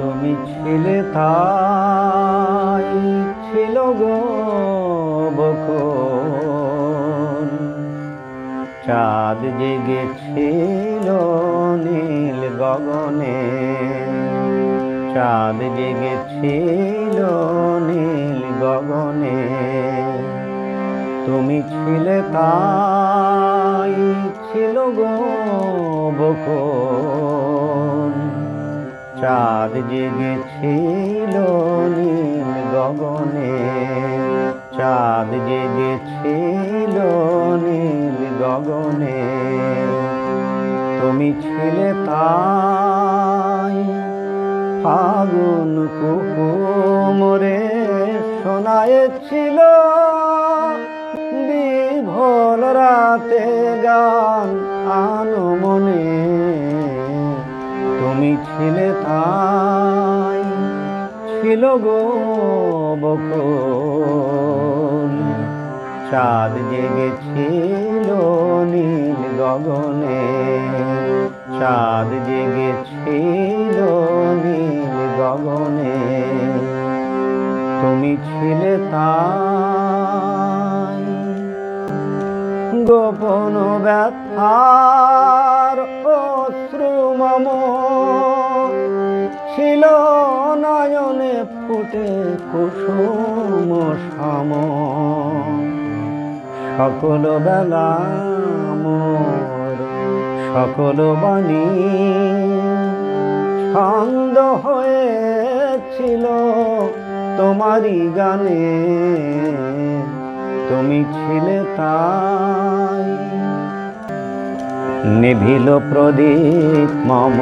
তুমি ছিলে তাই ছিল গো চাঁদ জেগেছিল নীল গগনে। চাঁদ জেগেছিল নীল গগনে। তুমি ছিলে তাই ছিল গো বকুল। চাঁদ জেগেছিল নীল গগনে। চাঁদ জেগেছিল নীল গগনে। তুমি ছিলে তাই ফাগুন কুকুমরে শোনায়েছিল। বিভোল রাতে গান আনো তুমি ছিলে তাই ছিল গো বকুল। চাঁদ জেগেছিল নীল গগনে, চাঁদ জেগেছিল নীল গগনে। তুমি ছিলে তাই গোপন ব্যথার অশ্রুমম ছিল নয়নে ফুটে কুসুম সম সকল বেলা মোর সকল বাণী ছন্দ হয়েছিল তোমারই গানে। তুমি ছিলে তাই। নিভিল প্রদীপ মম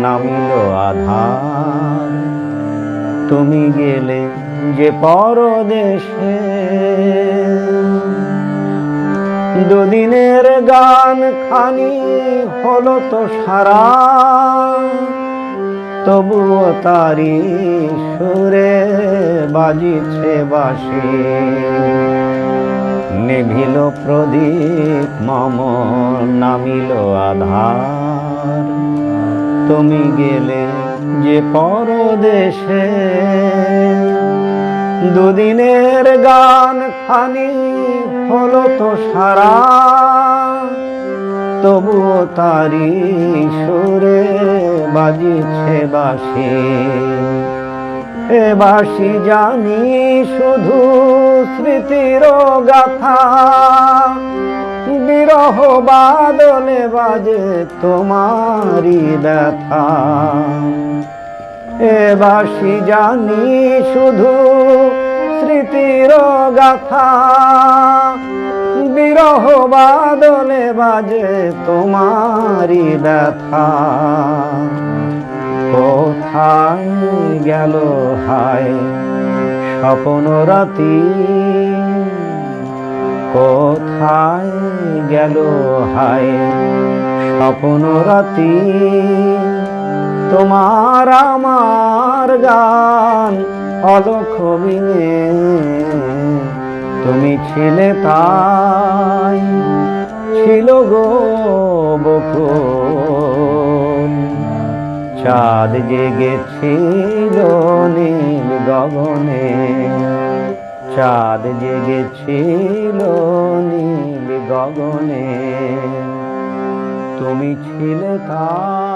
নামিল আধার। তুমি গেলে যে পরদেশে। দুদিনের গান খানি হলো তো সারা। তবুও তারি সুরে বাজিছে বাসি নিভিল প্রদীপ, মম নামিল আধার। তুমি গেলে যে পরদেশে, দুদিনের গান খানি হলো তো সারা। তবুও তারি সুরে বাজিছে বাসি এ বাসি জানি শুধু স্মৃতির গাথা। বিরহ বাদলে বাজে তোমারি ব্যথা। এ বাসি জানি শুধু স্মৃতির গাথা। বিরহ বাদলে বাজে তোমারি ব্যথা। কোথায় গেল হায় স্বপ্ন রাতি কোথায় গেল হায়? স্বপ্ন রাতি তোমার আমার গান অলখ বিনে। তুমি ছিলে তাই ছিল গো বকুল। চাঁদ জেগেছিল নীল গগনে। চাঁদ জেগেছিল নীল গগনে। তুমি ছিলে তা